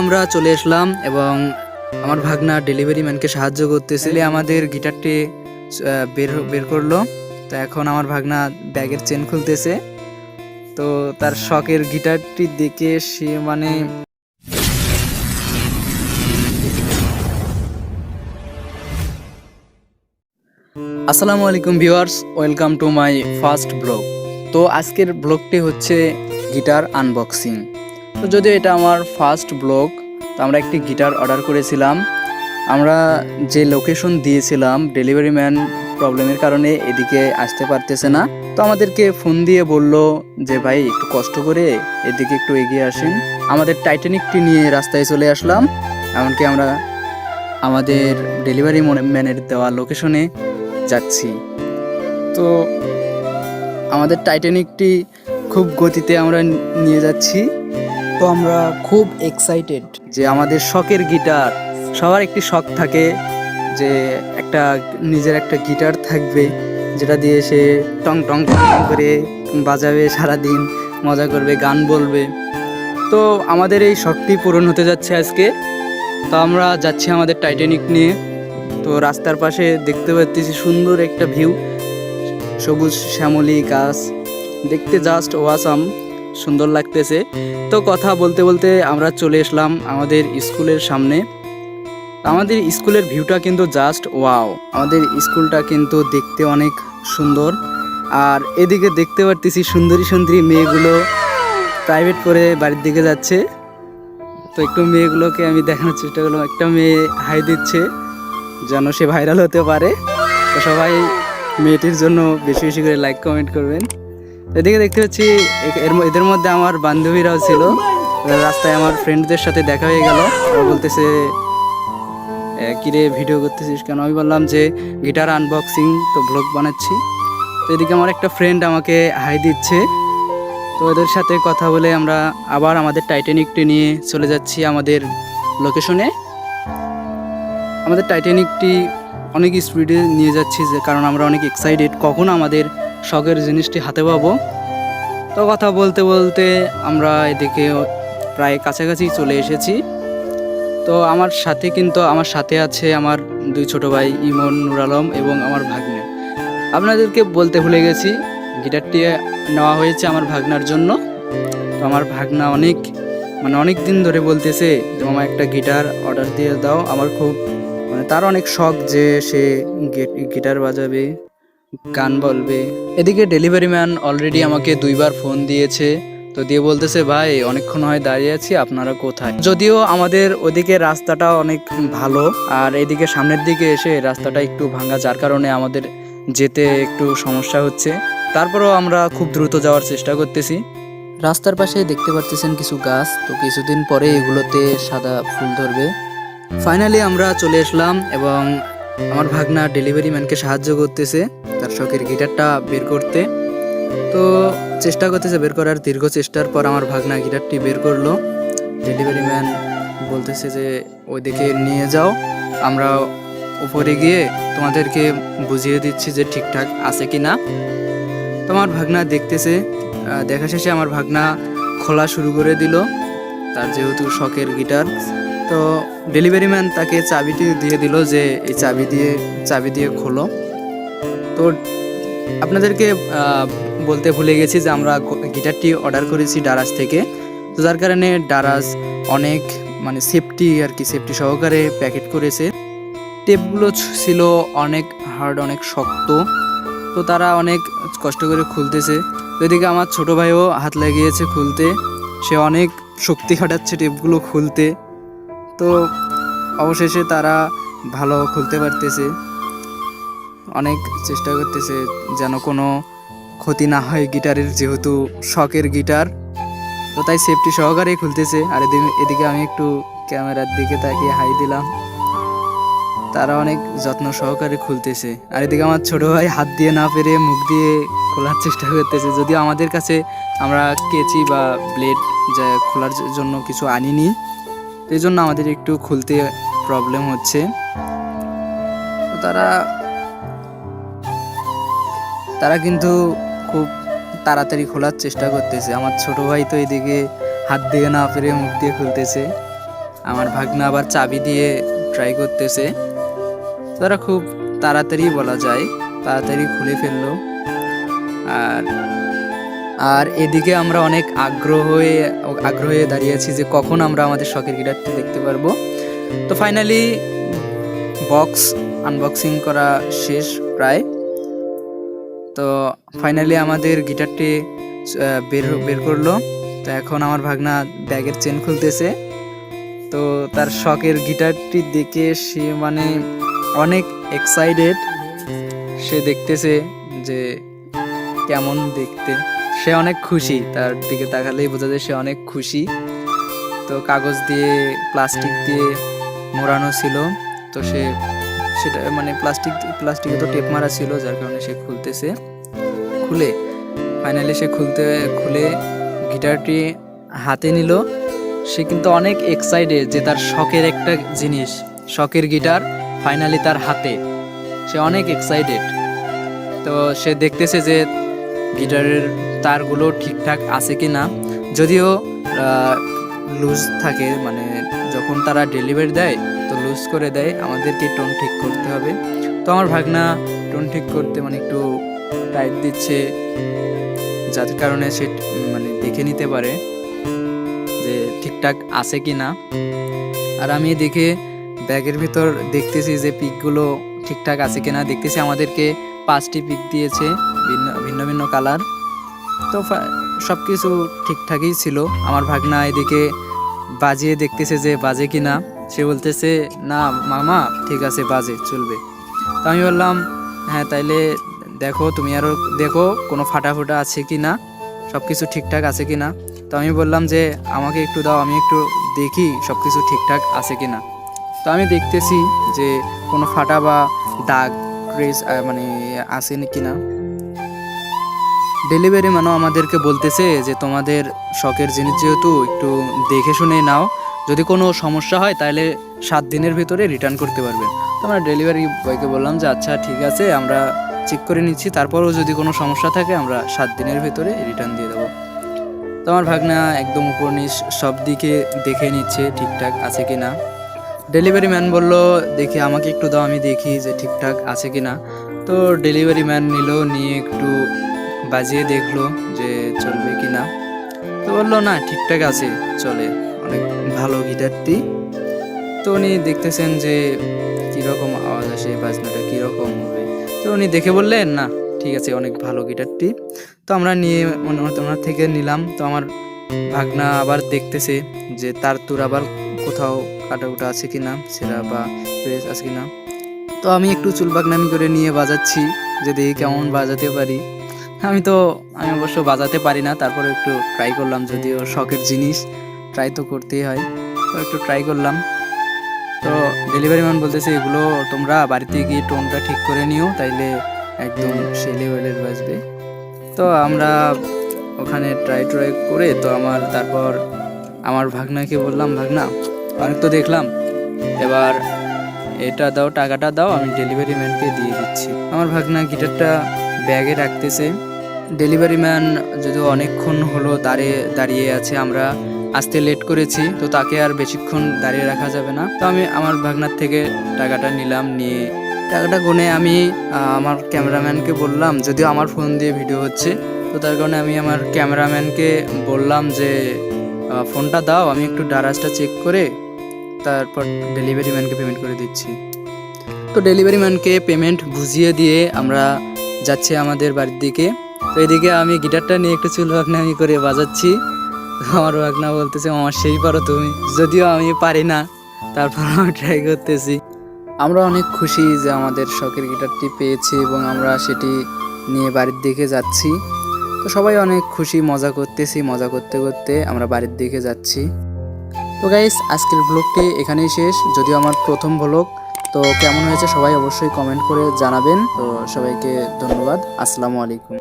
আমরা চলে আসলাম এবং আমার ভাগনা ডেলিভারি ম্যানকে সাহায্য করতেছে আমাদের গিটারটি বের বের করল। তো এখন আমার ভাগনা ব্যাগের চেন খুলতেছে। তো তার শখের গিটারটি দেখে সে মানে আসসালামু আলাইকুম viewers welcome to my first blog তো আজকের ব্লগটি হচ্ছে গিটার আনবক্সিং তো যদিও এটা আমার ফার্স্ট ব্লগ তো আমরা একটি গিটার অর্ডার করেছিলাম। আমরা যে লোকেশন দিয়েছিলাম ডেলিভারি ম্যান প্রবলেমের কারণে এদিকে আসতে পারতেছে না। তো আমাদেরকে ফোন দিয়ে বলল যে, ভাই, একটু কষ্ট করে এদিকে একটু এগিয়ে আসেন। আমাদের টাইটানিকটি নিয়ে রাস্তায় চলে আসলাম। এমনকি আমরা আমাদের ডেলিভারি ম্যানের দেওয়া লোকেশনে যাচ্ছি। তো আমাদের টাইটানিকটি খুব গতিতে আমরা নিয়ে যাচ্ছি। তো আমরা খুব এক্সাইটেড যে আমাদের শখের গিটার, সবার একটি শখ থাকে যে একটা নিজের একটা গিটার থাকবে, যেটা দিয়ে সে টং টং টং করে বাজাবে সারাদিন, মজা করবে, গান বলবে। তো আমাদের এই শখটি পূরণ হতে যাচ্ছে আজকে। তো আমরা যাচ্ছি আমাদের টাইটানিক নিয়ে। তো রাস্তার পাশে দেখতে পাচ্ছি সুন্দর একটা ভিউ সবুজ শ্যামলি গাছ। দেখতে জাস্ট ওয়াসাম সুন্দর লাগতেছে। তো কথা বলতে বলতে আমরা চলে এসলাম আমাদের স্কুলের সামনে। আমাদের স্কুলের ভিউটা কিন্তু জাস্ট ওয়াও আমাদের স্কুলটা কিন্তু দেখতে অনেক সুন্দর। আর এদিকে দেখতে পারতেছি সুন্দরী সুন্দরী মেয়েগুলো প্রাইভেট পড়ে বাড়ির দিকে যাচ্ছে। তো একটু মেয়েগুলোকে আমি দেখানোর চেষ্টা করলাম। একটা মেয়ে হাই দিচ্ছে, যেন সে ভাইরাল হতে পারে। তো সবাই মেয়েটির জন্য বেশি বেশি করে লাইক কমেন্ট করবেন। এদিকে দেখতে পাচ্ছি এদের মধ্যে আমার বান্ধবীরাও ছিল। রাস্তায় আমার ফ্রেন্ডদের সাথে দেখা হয়ে গেল। বলতেছে "এ, কিরে ভিডিও করতেছিস কেন? আমি বললাম যে গিটার আনবক্সিং তো ব্লগ বানাচ্ছি। তো এদিকে আমার একটা ফ্রেন্ড আমাকে হাই দিচ্ছে। তো ওদের সাথে কথা বলে আমরা আবার আমাদের টাইটানিকটি নিয়ে চলে যাচ্ছি আমাদের লোকেশনে আমাদের টাইটানিকটি অনেক স্পিডে নিয়ে যাচ্ছি যে কারণ আমরা অনেক এক্সাইটেড কখন আমাদের শখের জিনিসটি হাতে পাবো। তো কথা বলতে বলতে আমরা এদিকে প্রায় কাছাকাছি চলে এসেছি। তো আমার সাথে কিন্তু আমার সাথে আছে আমার দুই ছোট ভাই ইমন, নুর আলম এবং আমার ভাগ্নে। আপনাদেরকে বলতে ভুলে গেছি, গিটারটি নেওয়া হয়েছে আমার ভাগনার জন্য। তো আমার ভাগনা অনেক মানে অনেক দিন ধরে বলতেছে যে মামা একটা গিটার অর্ডার দিয়ে দাও। আমার খুব মানে তার অনেক শখ যে সে গিটার বাজাবে। গান বলবে। এদিকে ডেলিভারি ম্যান অলরেডি আমাকে দুইবার ফোন দিয়েছে। তো দিয়ে বলতেছে, ভাই, অনেকক্ষণ হয় দাঁড়িয়ে আছি, আপনারা কোথায়? যদিও আমাদের ওদিকে রাস্তাটা অনেক ভালো, আর এদিকে সামনের দিকে এসে রাস্তাটা একটু ভাঙা, যার কারণে আমাদের যেতে একটু সমস্যা হচ্ছে। তারপরেও আমরা খুব দ্রুত যাওয়ার চেষ্টা করতেছি। রাস্তার পাশে দেখতে পারতেছেন কিছু গাছ। তো কিছুদিন পরে এগুলোতে সাদা ফুল ধরবে। ফাইনালি আমরা চলে আসলাম এবং আমার ভাগনা ডেলিভারি ম্যানকে সাহায্য করতেছে। তার শখের গিটারটা বের করতে। তো চেষ্টা করতেছে বের করার, দীর্ঘ চেষ্টার পর আমার ভাগনা গিটারটি বের করল। ডেলিভারি ম্যান বলতেছে যে, ওইদিকে নিয়ে যাও, আমরা উপরে গিয়ে তোমাদেরকে বুঝিয়ে দিচ্ছি যে ঠিকঠাক আছে কি না তোমার ভাগনা দেখতেছে দেখা শেষে আমার ভাগনা খোলা শুরু করে দিল, তার যেহেতু শখের গিটার। তো ডেলিভারি ম্যান তাকে চাবিটি দিয়ে দিল যে, এই চাবি দিয়ে চাবি দিয়ে খোলো। তো আপনাদেরকে বলতে ভুলে গেছি যে আমরা গিটারটি অর্ডার করেছি ডারাস থেকে। তো যার কারণে ডারাস অনেক মানে সেফটি আর কি সেফটি সহকারে প্যাকেট করেছে। টেপগুলো ছিল অনেক হার্ড অনেক শক্ত। তো তারা অনেক কষ্ট করে খুলতেছে। তো এদিকে আমার ছোট ভাইও হাত লাগিয়েছে খুলতে। সে অনেক শক্তি খাটাচ্ছে টেপগুলো খুলতে। তো অবশেষে তারা ভালো খুলতে পারতেছে। অনেক চেষ্টা করতেছে যেন কোনো ক্ষতি না হয় গিটারের, যেহেতু শখের গিটার। তো তাই সেফটি সহকারে খুলতেছে। আর এদিকে এদিকে আমি একটু ক্যামেরার দিকে তাকিয়ে হাই দিলাম। তারা অনেক যত্ন সহকারে খুলতেছে। আর এদিকে আমার ছোট ভাই হাত দিয়ে না পেরে মুখ দিয়ে খোলার চেষ্টা করতেছে। যদিও আমাদের কাছে আমরা কেচি বা ব্লেড যা খোলার জন্য কিছু আনিনি। এই জন্য আমাদের একটু খুলতে প্রবলেম হচ্ছে। তারা তারা কিন্তু খুব তাড়াতাড়ি খোলার চেষ্টা করতেছে। আমার ছোট ভাই তো এদিকে হাত দিয়ে না পেরে মুখ দিয়ে খুলতেছে। আমার ভাগনা আবার চাবি দিয়ে ট্রাই করতেছে। তারা খুব তাড়াতাড়ি বলা যায়, তাড়াতাড়ি খুলে ফেলল। আর আর এদিকে আমরা অনেক আগ্রহ হয়ে আগ্রহ হয়ে দাঁড়িয়ে আছি যে কখন আমরা আমাদের শখের গিটারটি দেখতে পারব। তো ফাইনালি বক্স আনবক্সিং করা শেষ প্রায়। তো ফাইনালি আমাদের গিটারটি বের বের করল। তো এখন আমার ভাগনা ব্যাগের চেন খুলতেছে। তো তার শখের গিটারটি দেখে সে মানে অনেক এক্সাইটেড সে দেখতেছে যে কেমন দেখতে। সে অনেক খুশি, তার দিকে তাকালেই বোঝা যায় সে অনেক খুশি। তো কাগজ দিয়ে প্লাস্টিক দিয়ে মোড়ানো ছিল। তো সে সেটা মানে প্লাস্টিক প্লাস্টিকে তো টেপ মারা ছিল, যার কারণে সে খুলতেছে। খুলে ফাইনালি সে খুলতে, খুলে গিটারটি হাতে নিল। সে কিন্তু অনেক এক্সাইটেড যে তার শখের একটা জিনিস, শখের গিটার ফাইনালি তার হাতে। সে অনেক এক্সাইটেড তো সে দেখতেছে যে গিটারের তারগুলো ঠিকঠাক আছে কি না যদিও লুজ থাকে মানে যখন তারা ডেলিভারি দেয় তো লুজ করে দেয়, আমাদেরকে টোন ঠিক করতে হবে। তো আমার ভাগনা টোন ঠিক করতে মানে একটু টাইট দিচ্ছে, যার কারণে সে মানে দেখে নিতে পারে যে ঠিকঠাক আছে কি না আর আমি দেখে ব্যাগের ভিতর দেখতেছি যে পিকগুলো ঠিকঠাক আছে কিনা। দেখতেছি আমাদেরকে পাঁচটি পিক দিয়েছে, ভিন্ন ভিন্ন ভিন্ন কালার। তো সব কিছু ঠিকঠাকই ছিল। আমার ভাগনা এদিকে বাজিয়ে দেখতেছে যে বাজে কি না সে বলতেছে, না, মামা, ঠিক আছে, বাজে, চলবে। তো আমি বললাম হ্যাঁ তাইলে দেখো, তুমি আরও দেখো, কোনো ফাটা ফুটা আছে কি না সব কিছু ঠিকঠাক আছে কি না? তো আমি বললাম যে, আমাকে একটু দাও, আমি একটু দেখি সব কিছু ঠিকঠাক আছে কি না? তো আমি দেখতেছি যে, কোনো ফাটা বা দাগ, ক্রেজ মানে আছে কি না। ডেলিভারি ম্যানও আমাদেরকে বলতেছে যে, তোমাদের শখের জিনিস যেহেতু, একটু দেখে শুনে নাও। যদি কোনো সমস্যা হয়, তাহলে সাত দিনের ভিতরে রিটার্ন করতে পারবেন তো আমরা ডেলিভারি বয়কে বললাম যে আচ্ছা ঠিক আছে, আমরা চেক করে নিচ্ছি। তারপরেও যদি কোনো সমস্যা থাকে, আমরা সাত দিনের ভিতরে রিটার্ন দিয়ে দেবো। তো আমার ভাগনা একদম উপর সব দিকে দেখে নিচ্ছে ঠিকঠাক আছে কি না। ডেলিভারি ম্যান বলল, দেখি, আমাকে একটু দাও, আমি দেখি যে ঠিকঠাক আছে কি না। তো ডেলিভারি ম্যান নিল, নিয়ে একটু বাজিয়ে দেখল যে চলবে কি না। তো বলল, না, ঠিকঠাক আছে, চলে। অনেক ভালো গিটারটি। তো উনি দেখতেছেন যে কীরকম আওয়াজ আসে, বাজনাটা কীরকম হবে তো উনি দেখে বললেন, না, ঠিক আছে, অনেক ভালো গিটারটি। তো আমরা নিয়ে ওনার থেকে নিলাম। তো আমার ভাগনা আবার দেখতেছে যে তার তুর আবার কোথাও কাটা কুটা আছে কি না সেরা বা প্রেস আছে কি না তো আমি একটু চুল বাগনামি করে নিয়ে বাজাচ্ছি যে দেখি কেমন বাজাতে পারি। আমি তো, আমি অবশ্য বাজাতে পারি না তারপরে একটু ট্রাই করলাম, যদিও শখের জিনিস। ট্রাই তো করতেই হয়। তো একটু ট্রাই করলাম। তো ডেলিভারি ম্যান বলতেছে, এগুলো তোমরা বাড়িতে গিয়ে টোনটা ঠিক করে নিও, তাইলে একদম সেই লেভেলের বাজবে। তো আমরা ওখানে ট্রাই ট্রাই করে, তো আমার তারপর আমার ভাগনাকে বললাম, ভাগনা, অনেক তো দেখলাম। এবার এটা দাও, টাকাটা দাও, আমি ডেলিভারি ম্যানকে দিয়ে দিচ্ছি। আমার ভাগনা গিটারটা ব্যাগে রাখতেছে। ডেলিভারি ম্যান যদিও অনেকক্ষণ হলো দাঁড়িয়ে দাঁড়িয়ে আছে, আমরা আসতে লেট করেছি, তো তাকে আর বেশিক্ষণ দাঁড়িয়ে রাখা যাবে না। তো আমি আমার ভাগনার থেকে টাকাটা নিলাম, নিয়ে টাকাটা গুনে আমি আমার ক্যামেরাম্যানকে বললাম, যদিও আমার ফোন দিয়ে ভিডিও হচ্ছে, তো তার কারণে আমি আমার ক্যামেরাম্যানকে বললাম যে ফোনটা দাও, আমি একটু ডারাজটা চেক করে তারপর ডেলিভারি ম্যানকে পেমেন্ট করে দিচ্ছি। তো ডেলিভারি ম্যানকে পেমেন্ট বুঝিয়ে দিয়ে আমরা যাচ্ছি আমাদের বাড়ির দিকে। তো এদিকে আমি গিটারটা নিয়ে একটু চুল বাগনামি করে বাজাচ্ছি। আমার বাগনা বলতেছে আমার সেই পারো তুমি। যদিও আমি পারি না, তারপর আমি ট্রাই করতেছি। আমরা অনেক খুশি যে আমাদের শখের গিটারটি পেয়েছি এবং আমরা সেটি নিয়ে বাড়ির দিকে যাচ্ছি। তো সবাই অনেক খুশি, মজা করতেছি। মজা করতে করতে আমরা বাড়ির দিকে যাচ্ছি। তো গাইস আজকের ব্লগটি এখানেই শেষ। যদিও আমার প্রথম ব্লগ তো কেমন হয়েছে সবাই অবশ্যই কমেন্ট করে জানাবেন। তো সবাইকে ধন্যবাদ। আসসালামু আলাইকুম।